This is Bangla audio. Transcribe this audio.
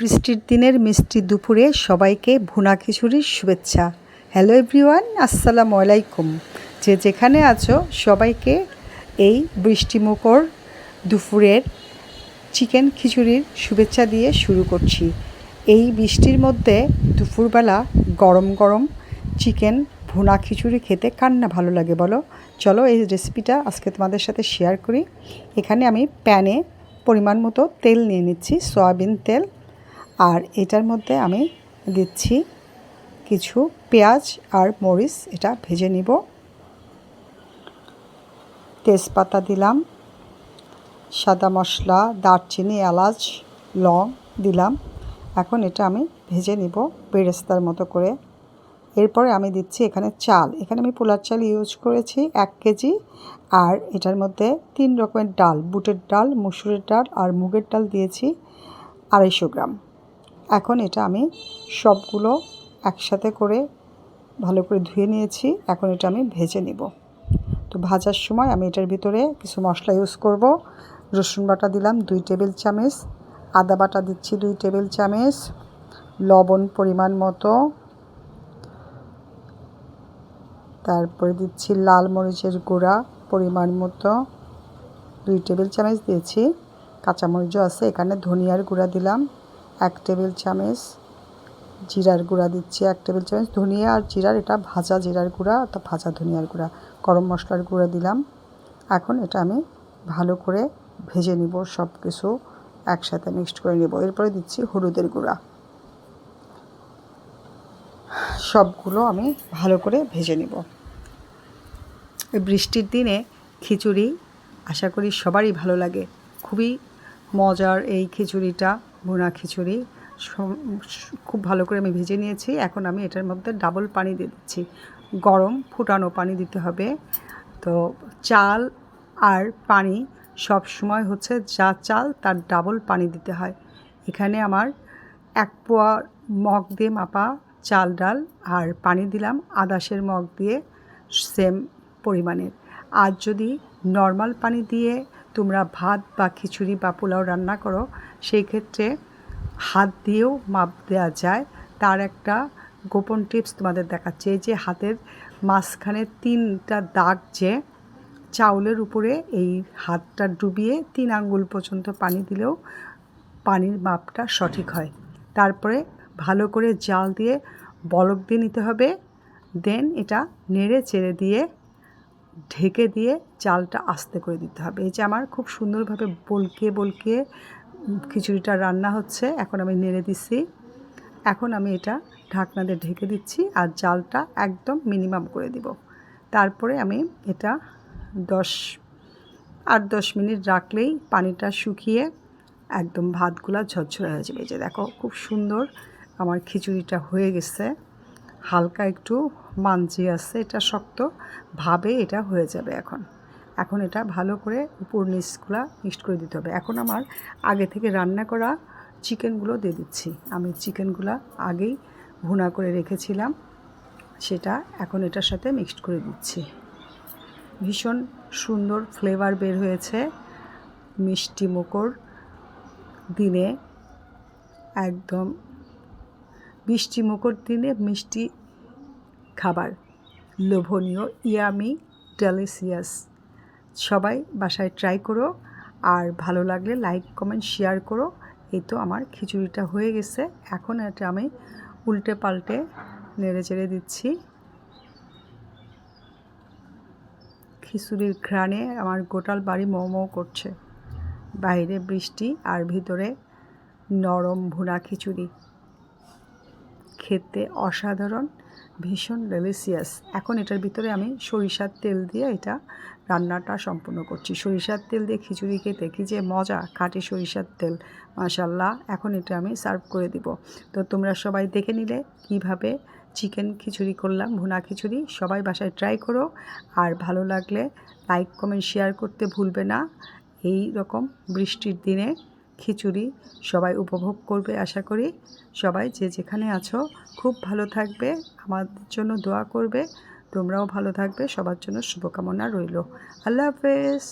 বৃষ্টির দিনের মিষ্টি দুপুরে সবাইকে ভুনা খিচুড়ির শুভেচ্ছা। হ্যালো এভরিওয়ান, আসসালামু আলাইকুম। যে যেখানে আছো সবাইকে এই বৃষ্টিমুখর দুপুরের চিকেন খিচুড়ির শুভেচ্ছা দিয়ে শুরু করছি। এই বৃষ্টির মধ্যে দুপুরবেলা গরম গরম চিকেন ভুনা খিচুড়ি খেতে কার না ভালো লাগে বলো? চলো এই রেসিপিটা আজকে তোমাদের সাথে শেয়ার করি। এখানে আমি প্যানে পরিমাণ মতো তেল নিয়ে নিচ্ছি, সয়াবিন তেল। আর এটার মধ্যে আমি দিচ্ছি কিছু পেঁয়াজ আর মরিচ, এটা ভেজে নিব। তেজপাতা দিলাম, সাদা মশলা, দারচিনি, এলাচ, লং দিলাম। এখন এটা আমি ভেজে নিব বেরেস্তার মতো করে। এরপরে আমি দিচ্ছি এখানে চাল। এখানে আমি পোলার চাল ইউজ করেছি এক কেজি, আর এটার মধ্যে তিন রকমের ডাল, বুটের ডাল, মুসুরের ডাল আর মুগের ডাল দিয়েছি আড়াইশো গ্রাম। এখন এটা আমি সবগুলো একসাথে করে ভালো করে ধুয়ে নিয়েছি। এখন এটা আমি ভেজে নিব। তো ভাজার সময় আমি এটার ভিতরে কিছু মশলা ইউজ করব। রসুন বাটা দিলাম দুই টেবিল চামচ, আদা বাটা দিচ্ছি দুই টেবিল চামচ, লবণ পরিমাণ মতো। তারপরে দিচ্ছি লাল মরিচের গুঁড়া পরিমাণ মতো। দুই টেবিল চামচ দিয়েছি। কাঁচামরিচও আছে, এখানে ধনিয়ার গুঁড়া দিলাম। এক টেবিল চামচ জিরার গুঁড়া দিচ্ছি, এক টেবিল চামচ ধনিয়া আর জিরার, এটা ভাজা জিরার গুঁড়া অর্থাৎ ভাজা ধনিয়ার গুঁড়া, গরম মশলার গুঁড়া দিলাম। এখন এটা আমি ভালো করে ভেজে নিব সব কিছু একসাথে মিক্সড করে নেব। এরপরে দিচ্ছি হলুদের গুঁড়া। সবগুলো আমি ভালো করে ভেজে নিব। বৃষ্টির দিনে খিচুড়ি আশা করি সবারই ভালো লাগে। খুবই মজার এই খিচুড়িটা। ভুনা খিচুড়ি খুব ভালো করে আমি ভেজে নিয়েছি। এখন আমি এটার মধ্যে ডাবল পানি দিয়ে দিচ্ছি। গরম ফুটানো পানি দিতে হবে। তো চাল আর পানি সব সময় হচ্ছে যা চাল তার ডাবল পানি দিতে হয়। এখানে আমার এক পোয়া মগ দিয়ে মাপা চাল ডাল আর পানি দিলাম আদাসের মগ দিয়ে সেম পরিমাণের। আর যদি নর্মাল পানি দিয়ে তোমরা ভাত বা খিচুড়ি বা পোলাও রান্না করো, সেই ক্ষেত্রে হাত দিয়েও মাপ দেওয়া যায়। তার একটা গোপন টিপস তোমাদের দেখাচ্ছে যে হাতের মাঝখানে তিনটা দাগ যে, চাউলের উপরে এই হাতটা ডুবিয়ে তিন আঙ্গুল পর্যন্ত পানি দিলেও পানির মাপটা সঠিক হয়। তারপরে ভালো করে জাল দিয়ে বলক দিয়ে নিতে হবে, দেন এটা নেড়ে চেড়ে দিয়ে ঢেকে দিয়ে চালটা আস্তে করে দিতে হবে। এই যে আমার খুব সুন্দরভাবে বলকে বলকে খিচুড়িটা রান্না হচ্ছে, এখন আমি নেড়ে দিচ্ছি। এখন আমি এটা ঢাকনা দিয়ে ঢেকে দিচ্ছি আর জালটা একদম মিনিমাম করে দিব। তারপরে আমি এটা দশ, আট, দশ মিনিট রাখলেই পানিটা শুকিয়ে একদম ভাতগুলা ঝরঝরে হয়ে যাবে। যে দেখো, খুব সুন্দর আমার খিচুড়িটা হয়ে গেছে। হালকা একটু মাঞ্জি আছে, এটা শক্ত। ভাবে এটা হয়ে যাবে এখন। এখন এটা ভালো করে উপর নিচগুলা মিক্সড করে দিতে হবে। এখন আমার আগে থেকে রান্না করা চিকেনগুলো দিয়ে দিচ্ছি। আমি চিকেনগুলো আগেই ভুনা করে রেখেছিলাম। সেটা এখন এটার সাথে মিক্সড করে দিচ্ছি। ভীষণ সুন্দর ফ্লেভার বের হয়েছে। মিষ্টি মকর দিনে। একদম বৃষ্টি মকর দিনে মিষ্টি খাবার। লোভনীয়, ইয়ামি ডেলিসিয়াস সবাই বাসায় ট্রাই করো। আর ভালো লাগলে লাইক, কমেন্ট, শেয়ার করো। এই তো আমার খিচুড়িটা হয়ে গেছে। এখন এটা আমি উল্টে পাল্টে নেড়ে চেড়ে দিচ্ছি। খিচুড়ির ঘ্রাণে আমার গোটাল বাড়ি মৌ করছে। বাইরে বৃষ্টি আর ভিতরে নরম ভুনা খিচুড়ি। খেতে অসাধারণ, ভীষণ ডেলিসিয়াস এখন এটার ভিতরে আমি সরিষার তেল দিয়ে এটা রান্নাটা সম্পূর্ণ করছি। সরিষার তেল দিয়ে খিচুড়ি খেতে কী যে মজা খাঁটি সরিষার তেল। মাশাল্লাহ এখন এটা আমি সার্ভ করে দিব। তো তোমরা সবাই দেখে নিলে কীভাবে চিকেন খিচুড়ি করলাম, ভুনা খিচুড়ি। সবাই বাসায় ট্রাই করো। আর ভালো লাগলে লাইক কমেন্ট শেয়ার করতে ভুলবে না। এই রকম বৃষ্টির দিনে খিচুড়ি সবাই উপভোগ করবে আশা করি। সবাই যে যেখানে আছো, খুব ভালো থাকবে আমাদের জন্য দোয়া করবে, তোমরাও ভালো থাকবে, সবার জন্য শুভকামনা রইল। আল্লাহ হাফেজ।